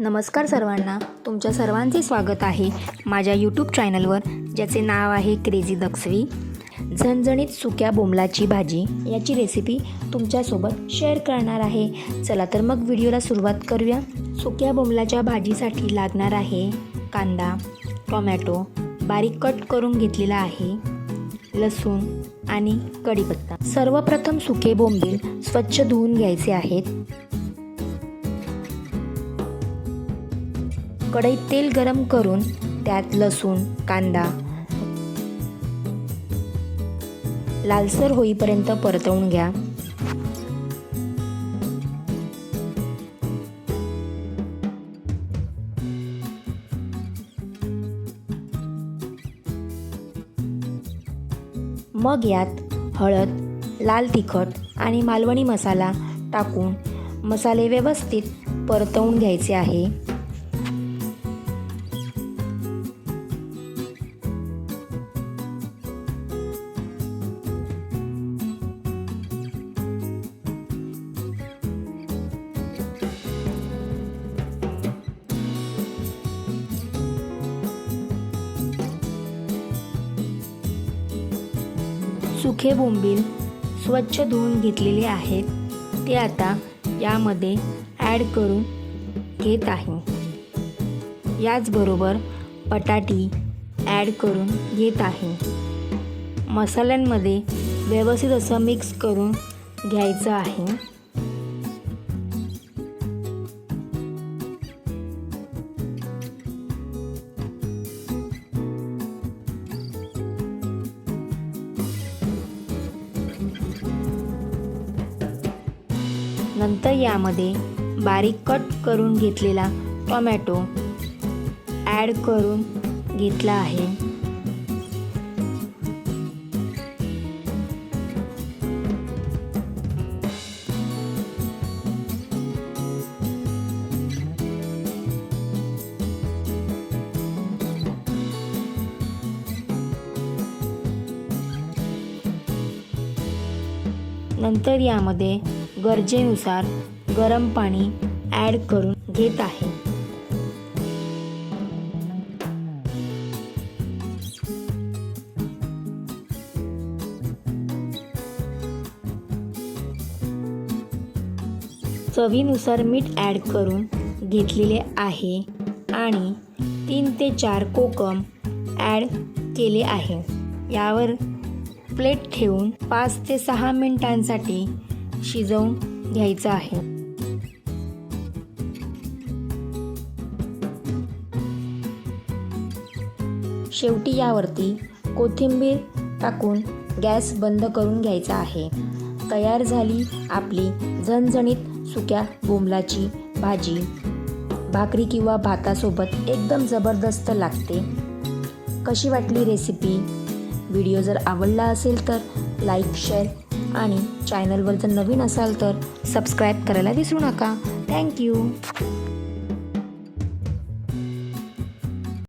नमस्कार सर्वांना तुमच्या सर्वांचे स्वागत आहे माझ्या यूट्यूब चॅनलवर ज्याचे नाव आहे क्रेझी दक्षवी झणझणीत सुक्या बोंबलाची भाजी याची रेसिपी तुमच्यासोबत शेअर करणार आहे. चला तर मग व्हिडिओला सुरुवात करूया. सुक्या बोंबलाच्या भाजीसाठी लागणार आहे कांदा टोमॅटो बारीक कट करून घेतलेला आहे लसूण आणि कढीपत्ता. सर्वप्रथम सुके बोंबील स्वच्छ धुवून घ्यायचे आहेत. कढईत तेल गरम करून त्यात लसूण कांदा लालसर होईपर्यंत परतवून घ्या. मग यात हळद लाल तिखट आणि मालवणी मसाला टाकून मसाले व्यवस्थित परतवून घ्यायचे आहे. सुखे बोंबील स्वच्छ धुवून घेतलेले आहेत ते आता यामध्ये ॲड करून घेत आहे. याचबरोबर बटाटी ॲड करून घेत आहे. मसाल्यांमध्ये व्यवस्थित असं मिक्स करून घ्यायचं आहे. नंतर यामध्ये बारीक कट करून घेतलेला टोमॅटो ॲड करून घेतला आहे. नंतर यामध्ये गरजेनुसार गरम पाणी ॲड करून घेत आहे. चवीनुसार मीठ ॲड करून घेतलेले आहे आणि तीन ते चार कोकम ॲड केले आहे. यावर प्लेट ठेवून पाच ते सहा मिनिटांसाठी शिजवून घ्यायचं आहे. शेवटी यावरती कोथिंबीर टाकून गॅस बंद करून घ्यायचा आहे. तयार झाली आपली झणझणीत सुक्या बोंबलाची भाजी. भाकरी किंवा भातासोबत एकदम जबरदस्त लागते. कशी वाटली रेसिपी व्हिडिओ जर आवडला असेल तर लाईक शेअर आणि चॅनलवर जर नवीन असाल तर सबस्क्राईब करायला विसरू नका. थँक्यू